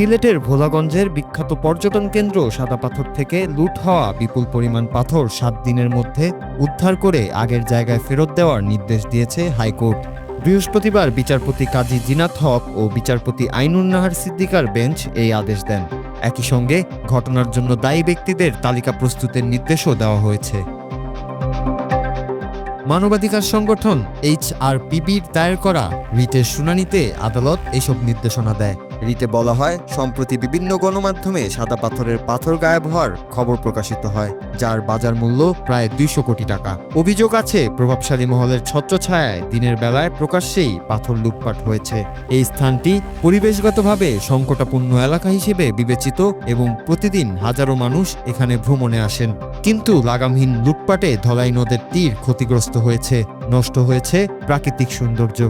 সিলেটের ভোলাগঞ্জের বিখ্যাত পর্যটন কেন্দ্র সাদা পাথর থেকে লুট হওয়া বিপুল পরিমাণ পাথর সাত দিনের মধ্যে উদ্ধার করে আগের জায়গায় ফেরত দেওয়ার নির্দেশ দিয়েছে হাইকোর্ট। বৃহস্পতিবার বিচারপতি কাজী জিনাত হক ও বিচারপতি আইনুন নাহার সিদ্দিকার বেঞ্চ এই আদেশ দেন। একই সঙ্গে ঘটনার জন্য দায়ী ব্যক্তিদের তালিকা প্রস্তুতের নির্দেশও দেওয়া হয়েছে। মানবাধিকার সংগঠন এইচ আর পিবির দায়ের করা রিটের শুনানিতে আদালত এসব নির্দেশনা দেয়। রিটে বলা হয়, সম্প্রতি বিভিন্ন গণমাধ্যমে সাদা পাথরের পাথর গায়েব হওয়ার খবর প্রকাশিত হয়, যার বাজার মূল্য প্রায় দুইশো কোটি টাকা। অভিযোগ আছে, প্রভাবশালী মহলের ছত্রছায়ায় দিনের বেলায় প্রকাশ্যেই পাথর লুটপাট হয়েছে। এই স্থানটি পরিবেশগতভাবে সংকটাপূর্ণ এলাকা হিসেবে বিবেচিত এবং প্রতিদিন হাজারো মানুষ এখানে ভ্রমণে আসেন। কিন্তু লাগামহীন লুটপাটে ধলাই নদের তীর ক্ষতিগ্রস্ত হয়েছে, নষ্ট হয়েছে প্রাকৃতিক সৌন্দর্য।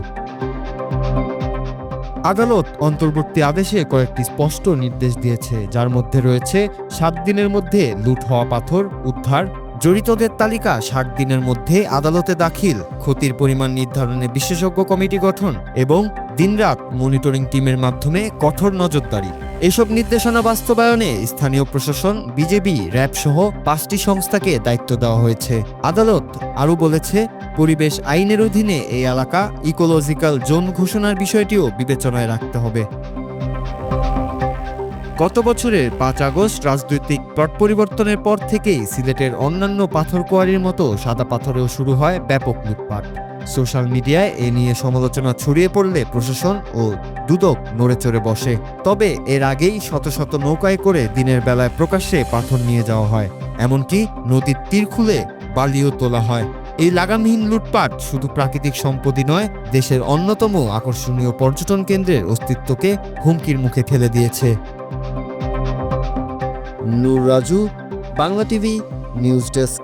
আদালত অন্তর্বর্তী আদেশে কয়েকটি স্পষ্ট নির্দেশ দিয়েছে, যার মধ্যে রয়েছে সাত দিনের মধ্যে লুট হওয়া পাথর, উদ্ধার। জড়িতদের তালিকা ষাট দিনের মধ্যে আদালতে দাখিল, ক্ষতির পরিমাণ নির্ধারণে বিশেষজ্ঞ কমিটি গঠন এবং দিনরাত মনিটরিং টিমের মাধ্যমে কঠোর নজরদারি। এসব নির্দেশনা বাস্তবায়নে স্থানীয় প্রশাসন, বিজেপি, র্যাব সহ পাঁচটি সংস্থাকে দায়িত্ব দেওয়া হয়েছে। আদালত আরও বলেছে, পরিবেশ আইনের অধীনে এই এলাকা ইকোলজিক্যাল জোন ঘোষণার বিষয়টিও বিবেচনায় রাখতে হবে। গত বছরের পাঁচ আগস্ট রাজনৈতিক পট পরিবর্তনের পর থেকেই সিলেটের অন্যান্য পাথর কোয়ারির মতো সাদা পাথরেও শুরু হয় ব্যাপক লুটপাট। সোশ্যাল মিডিয়ায় এ নিয়ে সমালোচনা ছড়িয়ে পড়লে প্রশাসন ও দুদক নড়ে চড়ে বসে। তবে এর আগেই শত শত নৌকায় করে দিনের বেলায় প্রকাশ্যে পাথর নিয়ে যাওয়া হয়। এমনকি নদীর তীর খুলে বালিও তোলা হয়। এই লাগামহীন লুটপাট শুধু প্রাকৃতিক সম্পদই নয়, দেশের অন্যতম আকর্ষণীয় পর্যটন কেন্দ্রের অস্তিত্বকে হুমকির মুখে ঠেলে দিয়েছে। Noor Raju, Bangla TV, news desk.